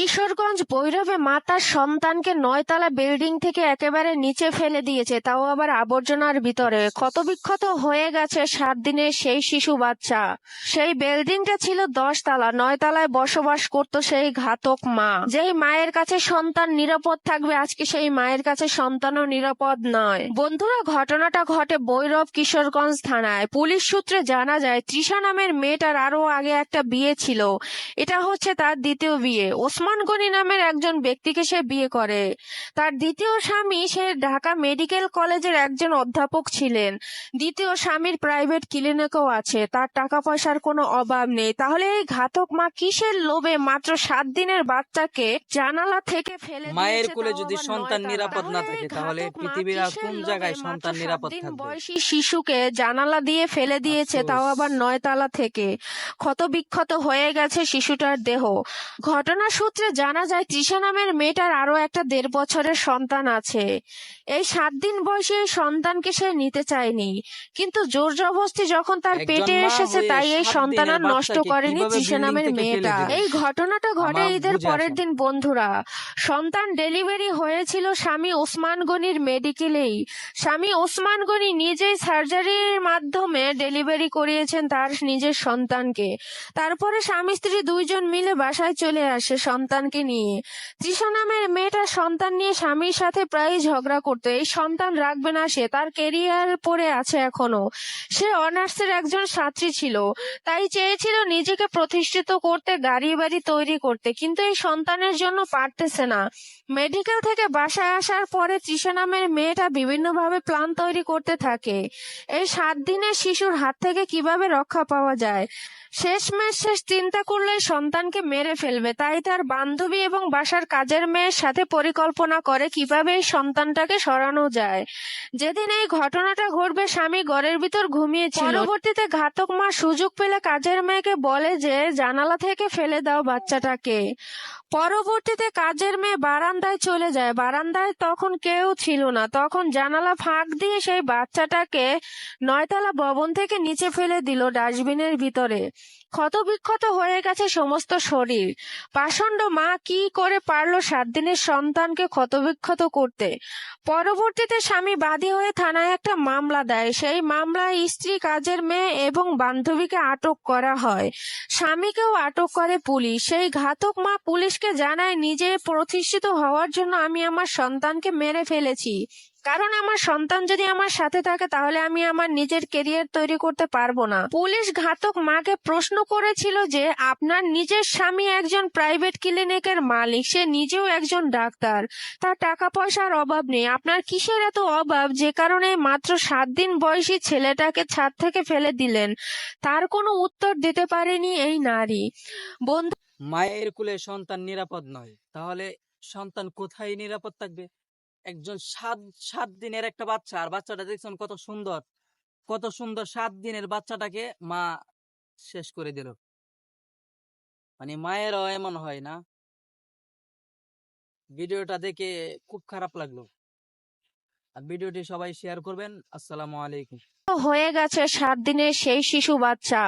কিশোরগঞ্জ ভৈরবে মাতার সন্তানকে নয়তলা বিল্ডিং থেকে একেবারে নিচে ফেলে দিয়েছে, তাও আবার আবর্জনার ভিতরে। ক্ষতবিক্ষত হয়ে গেছে সাত দিনের সেই শিশু বাচ্চা। সেই বিল্ডিংটা ছিল দশ তালা নয় বসবাস করত সেই ঘাতক মা। যেই মায়ের কাছে সন্তান নিরাপদ থাকবে, আজকে সেই মায়ের কাছে সন্তানও নিরাপদ নয়। বন্ধুরা, ঘটনাটা ঘটে বৈরব কিশোরগঞ্জ থানায়। পুলিশ সূত্রে জানা যায়, তৃষা নামের মেয়েটার আরও আগে একটা বিয়ে ছিল। এটা হচ্ছে তার দ্বিতীয় বিয়ে। ওসমান গনি নামের একজন ব্যক্তিকে সে বিয়ে করে। তার দ্বিতীয় স্বামী সে ঢাকা মেডিকেল কলেজের একজন অধ্যাপক ছিলেন। দ্বিতীয় স্বামীর প্রাইভেট ক্লিনিকও আছে। তার টাকা পয়সার কোনো অভাব নেই। তাহলে এই ঘাতক মা কিসের লোভে মাত্র সাত দিনের বাচ্চাকে জানালা থেকে ফেলে মায়ের কোলে যদি সন্তান নিরাপদ না থাকে তাহলে পৃথিবীর কোন জায়গায় সন্তান নিরাপদ থাকবে? বয়সী শিশুকে জানালা দিয়ে ফেলে দিয়েছে তাও। আবার নয়তলা থেকে। ক্ষত বিক্ষত হয়ে গেছে শিশুটার দেহ। ঘটনা সূত্রে জানা যায় তৃষা নামের মেয়েটার আরও একটা দেড় বছরের সন্তান আছে। এই সাত দিন বয়সী এই সন্তানকে সে নিতে চায়নি। কিন্তু জোর জবরদস্তি যখন তার পেটে এসেছে তাই এই সন্তান আর নষ্ট করেনি তৃষা নামের মেয়েটা। এই ঘটনাটা ঘটে ঈদের পরের দিন বন্ধুরা। সন্তান ডেলিভারি হয়েছিল স্বামী ওসমান গনির মেডিকেলেই। স্বামী ওসমান গনি নিজেই সার্জারির মাধ্যমে ডেলিভারি করিয়েছেন তার নিজের সন্তানকে। তারপরে স্বামী স্ত্রী দুইজন মিলে বাসায় চলে আসে। সন্তানকে নিয়ে। তৃষা নামের মেয়েটা সন্তান নিয়ে স্বামীর সাথে প্রায় ঝগড়া করতো। এই সন্তান রাখবে না সে, তার কেরিয়ার পড়ে আছে এখনও। সে অনার্সের একজন ছাত্রী ছিল। তাই চেয়েছিল নিজেকে প্রতিষ্ঠিত করতে গাড়ি বাড়ি তৈরি করতে। কিন্তু এই সন্তানের জন্য পারতেছে না। মেডিকেল থেকে বাসায় আসার পরে তৃষা নামের মেয়েটা বিভিন্নভাবে প্ল্যান তৈরি করতে থাকে। এই সাত দিনের শিশুর হাত থেকে কীভাবে রক্ষা পাওয়া যায়? শেষমেশ শেষ চিন্তা করলে সন্তানকে মেরে ফেলবে। তাই তার বান্ধবী এবং বাসার কাজের মেয়ের সাথে পরিকল্পনা করে কীভাবে এই সন্তানটাকে সরানো যায়। যেদিন এই ঘটনাটা ঘটবে, স্বামী ঘরের ভিতর ঘুমিয়েছিল। পরবর্তীতে ঘাতক মা সুযোগ পেলে কাজের মেয়েকে বলে যে, জানালা থেকে ফেলে দাও বাচ্চাটাকে। পরবর্তীতে কাজের মেয়ে বারান্দায় চলে যায়। বারান্দায় তখন কেউ ছিল না। তখন জানালা ফাঁক দিয়ে সেই বাচ্চাটাকে নয়তলা ভবন থেকে নিচে ফেলে দিল ডাস্টবিনের ভিতরে। ক্ষতবিক্ষত হয়ে গেছে সমস্ত শরীর। পাষণ্ড মা কি করে পারল সাত দিনের সন্তানকে ক্ষতবিক্ষত করতে? পরবর্তীতে স্বামী বাদী হয়ে থানায় একটা মামলা দেয়। সেই মামলায় স্ত্রী, কাজের মেয়ে এবং বান্ধবীকে আটক করা হয়। স্বামীকেও আটক করে পুলিশ। সেই ঘাতক মা পুলিশকে জানায় নিজে প্রতিষ্ঠিত হওয়ার জন্য আমি আমার সন্তানকে মেরে ফেলেছি। কারণ আমার সন্তান যদি আমার সাথে থাকে, তাহলে আমি আমার নিজের কেরিয়ার তৈরি করতে পারব না। পুলিশ ঘাতক মাকে প্রশ্ন করেছিল যে, আপনার নিজের স্বামী একজন প্রাইভেট ক্লিনিকের মালিক, সে নিজেও একজন ডাক্তার। তার টাকা পয়সার অভাব নেই। আপনার কিসের এত অভাব? যে কারণে মাত্র সাত দিন বয়সী ছেলেটাকে ছাদ থেকে ফেলে দিলেন। তার কোনো উত্তর দিতে পারেনি এই নারী। বন্ধু মায়ের কোলে সন্তান নিরাপদ নয়। তাহলে সন্তান কোথায় নিরাপদ থাকবে? একজন সাত সাত দিনের একটা বাচ্চা, আর বাচ্চাটা দেখছেন কত সুন্দর। কত সুন্দর সাত দিনের বাচ্চাটাকে মা শেষ করে দিল। মানে মায়েরও এমন হয় না। ভিডিওটা দেখে খুব খারাপ লাগল। আর ভিডিওটি সবাই শেয়ার করবেন। আসসালামু আলাইকুম। হয়ে গেছে সাত দিনের সেই শিশু বাচ্চা।